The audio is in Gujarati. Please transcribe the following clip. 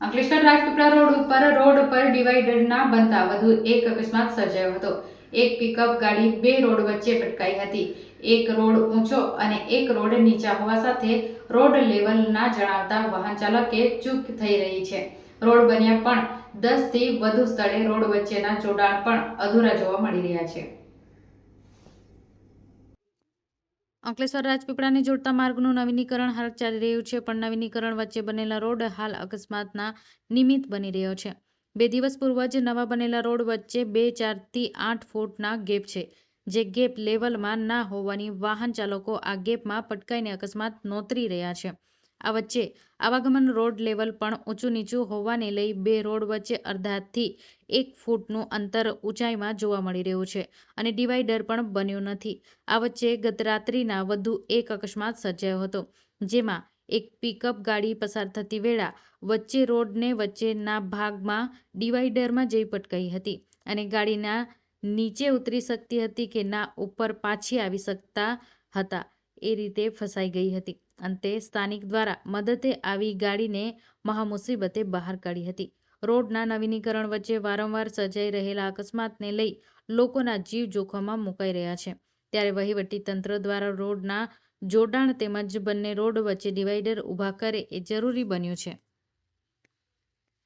અંકલેશ્વર રાજપીપળા રોડ ઉપર, રોડ પર ડિવાઈડરના બનતા વધુ એક અકસ્માત સર્જાયો હતો. એક પિકઅપ ગાડી બે રોડ વચ્ચે પટકાઈ હતી. એક રોડ ઊંચો અને એક રોડ નીચા હોવા સાથે રોડ લેવલના જણાવતા વાહન ચાલકે ચૂક થઈ રહી છે. રોડ બન્યા પણ દસથી વધુ સ્થળે રોડ વચ્ચેના જોડાણ પણ અધૂરા જોવા મળી રહ્યા છે. અંકલેશ્વર રાજપીપળાને જોડતા માર્ગનું નવીનીકરણ હાલ ચાલી રહ્યું છે, પણ નવીનીકરણ વચ્ચે બનેલા રોડ હાલ અકસ્માતના નિમિત્ત બની રહ્યો છે. બે દિવસ પૂર્વ જ નવા બનેલા રોડ વચ્ચે બે ચારથી આઠ ફૂટના ગેપ છે. જે ગેપ લેવલમાં ના હોવાની વાહન ચાલકો આ ગેપમાં પટકાઈને અકસ્માત નોતરી રહ્યા છે. આ વચ્ચે આવાગમન રોડ લેવલ પણ ઊંચું નીચું હોવાને લઈ બે રોડ વચ્ચે અડધાથી એક ફૂટનું અંતર ઊંચાઈમાં જોવા મળી રહ્યું છે અને ડિવાઈડર પણ બન્યું નથી. આ વચ્ચે ગત રાત્રિના વધુ એક અકસ્માત સર્જાયો હતો, જેમાં એક પિકઅપ ગાડી પસાર થતી વેળા વચ્ચે રોડને વચ્ચેના ભાગમાં ડિવાઈડરમાં જઈ પટકાઈ હતી અને ગાડીના નીચે ઉતરી શકતી હતી કે ના ઉપર પાછી આવી શકતા હતા. એ રીતે ફસાઈ ગઈ હતી. અંતે સ્થાનિક દ્વારા મદદે આવી ગાડીને મહામુસીબતે બહાર કાઢી હતી. રોડના નવીનીકરણ વચ્ચે વારંવાર સર્જાઈ રહેલા અકસ્માતને લઈ લોકોના જીવ જોખમમાં મુકાઈ રહ્યા છે. ત્યારે વહીવટી તંત્ર દ્વારા રોડના જોડાણ તેમજ બંને રોડ વચ્ચે ડિવાઈડર ઊભા કરે એ જરૂરી બન્યું છે.